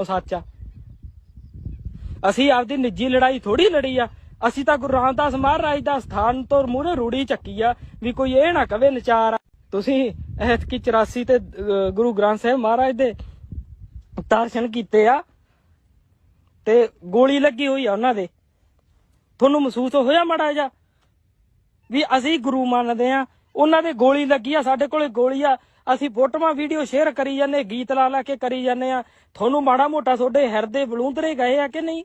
ਉਹ ਸੱਚ ਆ। ਅਸੀਂ ਆਪਦੀ ਨਿੱਜੀ ਲੜਾਈ ਥੋੜੀ ਲੜੀ ਆ। ਅਸੀਂ ਤਾਂ ਗੁਰੂ ਰਾਮਦਾਸ ਮਹਾਰਾਜ ਦਾ ਸਥਾਨ ਤੋਂ ਮੂਹਰੇ ਰੂੜੀ ਚੱਕੀ ਆ ਵੀ ਕੋਈ ਇਹ ਨਾ ਕਵੇ ਨਚਾਰ ਤੁਸੀਂ ਐਤਕੀ 84 ਤੇ ਗੁਰੂ ਗ੍ਰੰਥ ਸਾਹਿਬ ਮਹਾਰਾਜ ਦੇ ਦਰਸ਼ਨ ਕੀਤੇ ਆ ਤੇ ਗੋਲੀ ਲੱਗੀ ਹੋਈ ਆ ਉਹਨਾਂ ਦੇ। ਤੁਹਾਨੂੰ ਮਹਿਸੂਸ ਹੋਇਆ ਮੜਾ ਜਾ ਵੀ ਅਸੀਂ ਗੁਰੂ ਮੰਨਦੇ ਆ? ਉਹਨਾਂ ਦੇ ਗੋਲੀ ਲੱਗੀ ਆ, ਸਾਡੇ ਕੋਲੇ ਗੋਲੀ ਆ। ਅਸੀਂ ਫੋਟੋਆਂ, ਵੀਡੀਓ ਸ਼ੇਅਰ ਕਰੀ ਜਾਂਦੇ, ਗੀਤ ਲਾ ਲਾ ਕੇ ਕਰੀ ਜਾਂਦੇ ਆ ਤੁਹਾਨੂੰ ਮਾੜਾ ਮੋਟਾ ਤੁਹਾਡੇ ਹਿਰਦੇ ਬਲੂੰਦਰੇ ਗਏ ਆ ਕਿ ਨਹੀਂ?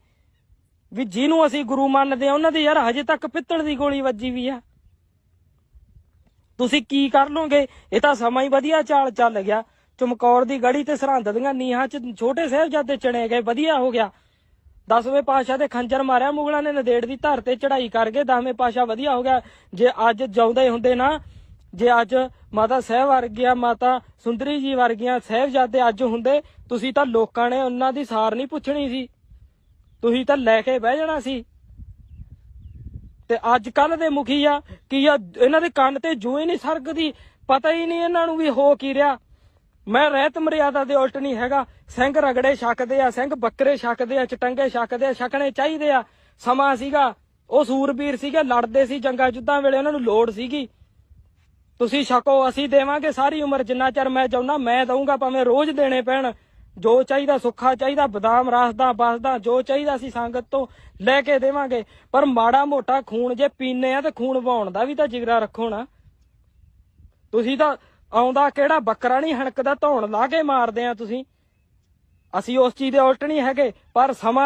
ਵੀ ਜਿਹਨੂੰ ਅਸੀਂ ਗੁਰੂ ਮੰਨਦੇ ਆ ਉਹਨਾਂ ਦੇ ਯਾਰ ਹਜੇ ਤੱਕ ਪਿੱਤਲ ਦੀ ਗੋਲੀ ਵੱਜੀ ਵੀ ਆ। ਤੁਸੀਂ ਕੀ ਕਰ ਲੋਗੇ ਇਹ ਤਾਂ ਸਮਾਂ ਹੀ ਵਧੀਆ ਚਾਲ ਚੱਲ ਗਿਆ। ਚਮਕੌਰ ਦੀ ਗੜੀ ਤੇ ਸਰਹੰਦ ਦੀਆਂ ਨੀਹਾਂ 'ਚ ਛੋਟੇ ਸਾਹਿਬਜ਼ਾਦੇ ਚਣੇ ਗਏ, ਵਧੀਆ ਹੋ ਗਿਆ। ਦਸਵੇਂ ਪਾਸ਼ਾ ਦੇ ਖੰਜਰ ਮਾਰਿਆ, ਮੁਗਲਾਂ ਨੇ ਨਦੇੜ ਦੀ ਧਰ ਤੇ ਚੜਾਈ ਕਰ ਗਏ ਦਸਵੇਂ ਪਾਸ਼ਾ ਵਧੀਆ ਹੋ ਗਿਆ। ਜੇ ਅੱਜ ਜਾਉਂਦੇ ਹੁੰਦੇ ਨਾ ਜੇ ਅੱਜ ਮਾਤਾ ਸਾਹਿਬ ਵਰਗੀਆਂ ਮਾਤਾ ਸੁੰਦਰੀ ਜੀ ਵਰਗੀਆਂ ਸਾਹਿਬਜ਼ਾਦੇ ਅੱਜ ਹੁੰਦੇ, ਤੁਸੀਂ ਤਾਂ ਲੋਕਾਂ ਨੇ ਉਹਨਾਂ ਦੀ ਸਾਰ ਨਹੀਂ ਪੁੱਛਣੀ ਸੀ। ਤੁਸੀਂ ਤਾਂ ਲੈ ਕੇ ਬਹਿ ਜਾਣਾ ਸੀ। ਤੇ ਅੱਜ ਕੱਲ ਦੇ ਮੁਖੀ ਆ, ਕੀ ਆ, ਇਹਨਾਂ ਦੇ ਕੰਨ ਤੇ ਜੂ ਹੀ ਨਹੀਂ ਸਰਕਦੀ ਪਤਾ ਹੀ ਨਹੀਂ ਇਹਨਾਂ ਨੂੰ ਵੀ ਹੋ ਕੀ ਰਿਹਾ। ਮੈਂ ਰਹਿਤ ਮਰਿਆਦਾ ਦੇ ਉਲਟ ਨਹੀਂ ਹੈਗਾ। ਸਿੰਘ ਰਗੜੇ ਛਕਦੇ ਆ, ਸਿੰਘ ਬੱਕਰੇ ਛਕਦੇ ਆ, ਚਟੰਗੇ ਛਕਦੇ ਆ, ਛਕਣੇ ਚਾਹੀਦੇ ਆ। ਸਮਾਂ ਸੀਗਾ, ਉਹ ਸੂਰਬੀਰ ਸੀਗੇ, ਲੜਦੇ ਸੀ ਜੰਗਾਂ ਜੁੱਧਾਂ ਵੇਲੇ, ਉਹਨਾਂ ਨੂੰ ਲੋੜ ਸੀਗੀ। ਤੁਸੀਂ ਛਕੋ, ਅਸੀਂ ਦੇਵਾਂਗੇ ਸਾਰੀ ਉਮਰ ਜਿੰਨਾ ਚਿਰ ਮੈਂ ਚਾਹੁੰਦਾ, ਮੈਂ ਦਊਂਗਾ, ਭਾਵੇਂ ਰੋਜ਼ ਦੇਣੇ ਪੈਣ। ਜੋ ਚਾਹੀਦਾ ਸੁੱਖਾ ਚਾਹੀਦਾ, ਬਦਾਮ ਰਸਦਾ, ਬਸਦਾ, ਜੋ ਚਾਹੀਦਾ ਅਸੀਂ ਸੰਗਤ ਤੋਂ ਲੈ ਕੇ ਦੇਵਾਂਗੇ। ਪਰ ਮਾੜਾ ਮੋਟਾ ਖੂਨ ਜੇ ਪੀਨੇ ਆ ਤੇ ਖੂਨ ਵਹਾਉਣ ਦਾ ਵੀ ਤਾਂ ਜਿਗਰਾ ਰੱਖੋ ਨਾ। ਤੁਸੀਂ ਤਾਂ ਆਉਂਦਾ ਕਿਹੜਾ ਬੱਕਰਾ ਨਹੀਂ ਹਣਕਦਾ ਧੌਣ ਲਾ ਕੇ ਮਾਰਦੇ ਆ ਤੁਸੀਂ। ਅਸੀਂ ਉਸ ਚੀਜ਼ ਦੇ ਉਲਟ ਨਹੀਂ ਹੈਗੇ, ਪਰ ਸਮਾਂ